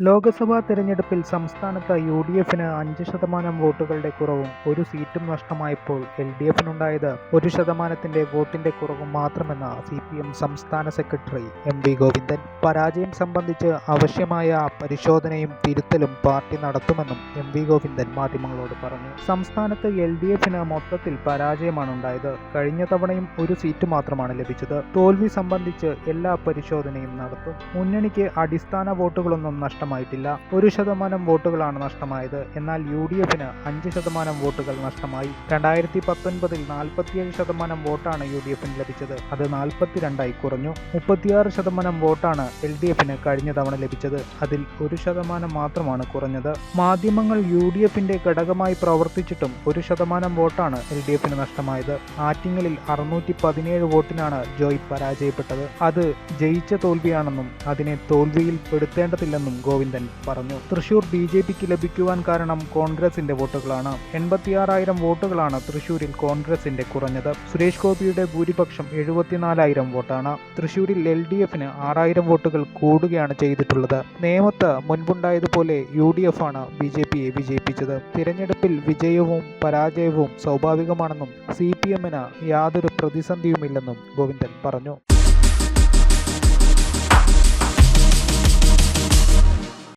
ലോക്സഭാ തെരഞ്ഞെടുപ്പിൽ സംസ്ഥാനത്ത് U D എഫിന് അഞ്ച് ശതമാനം വോട്ടുകളുടെ കുറവും ഒരു സീറ്റും നഷ്ടമായപ്പോൾ എൽ ഡി എഫിനുണ്ടായത് ഒരു ശതമാനത്തിന്റെ വോട്ടിന്റെ കുറവും മാത്രമെന്ന് സി പി എം സംസ്ഥാന സെക്രട്ടറി എം വി ഗോവിന്ദൻ. പരാജയം സംബന്ധിച്ച് ആവശ്യമായ പരിശോധനയും തിരുത്തലും പാർട്ടി നടത്തുമെന്നും എം വി ഗോവിന്ദൻ മാധ്യമങ്ങളോട് പറഞ്ഞു. സംസ്ഥാനത്ത് എൽ ഡി എഫിന് മൊത്തത്തിൽ പരാജയമാണ് ഉണ്ടായത്. കഴിഞ്ഞ തവണയും ഒരു സീറ്റ് മാത്രമാണ് ലഭിച്ചത്. തോൽവി സംബന്ധിച്ച് എല്ലാ പരിശോധനയും നടത്തും. മുന്നണിക്ക് അടിസ്ഥാന വോട്ടുകളൊന്നും നഷ്ടമായിട്ടില്ല. ഒരു ശതമാനം വോട്ടുകളാണ് നഷ്ടമായത്. എന്നാൽ യു ഡി എഫിന് അഞ്ച് ശതമാനം വോട്ടുകൾ നഷ്ടമായി. രണ്ടായിരത്തി പത്തൊൻപതിൽ നാൽപ്പത്തിയേഴ് ശതമാനം വോട്ടാണ് യു ഡി എഫിന് ലഭിച്ചത്. അത് നാൽപ്പത്തിരണ്ടായി കുറഞ്ഞു. മുപ്പത്തിയാറ് ശതമാനം വോട്ടാണ് എൽ ഡി എഫിന് കഴിഞ്ഞ തവണ ലഭിച്ചത്. അതിൽ ഒരു ശതമാനം മാത്രമാണ് കുറഞ്ഞത്. മാധ്യമങ്ങൾ യു ഡി എഫിന്റെ ഘടകമായി പ്രവർത്തിച്ചിട്ടും ഒരു ശതമാനം വോട്ടാണ് എൽ ഡി എഫിന് നഷ്ടമായത്. ആറ്റിങ്ങലിൽ അറുന്നൂറ്റി പതിനേഴ് വോട്ടിനാണ് ജോയ് പരാജയപ്പെട്ടത്. അത് ജയിച്ച തോൽവിയാണെന്നും അതിനെ തോൽവിയിൽ പെടുത്തേണ്ടതില്ലെന്നും ഗോവിന്ദൻ പറഞ്ഞു. തൃശൂർ ബി ജെ പിക്ക് ലഭിക്കുവാൻ കാരണം കോൺഗ്രസിന്റെ വോട്ടുകളാണ്. എൺപത്തിയാറായിരം വോട്ടുകളാണ് തൃശൂരിൽ കോൺഗ്രസിന്റെ കുറഞ്ഞത്. സുരേഷ് ഗോപിയുടെ ഭൂരിപക്ഷം എഴുപത്തിനാലായിരം വോട്ടാണ്. തൃശൂരിൽ എൽ ഡി എഫിന് ആറായിരം വോട്ടുകൾ കൂടുകയാണ് ചെയ്തിട്ടുള്ളത്. നേമത്ത് മുൻപുണ്ടായതുപോലെ യു ഡി എഫ് ആണ് ബി ജെ പിയെ വിജയിപ്പിച്ചത്. തിരഞ്ഞെടുപ്പിൽ വിജയവും പരാജയവും സ്വാഭാവികമാണെന്നും സി പി എമ്മിന് യാതൊരു പ്രതിസന്ധിയുമില്ലെന്നും ഗോവിന്ദൻ പറഞ്ഞു.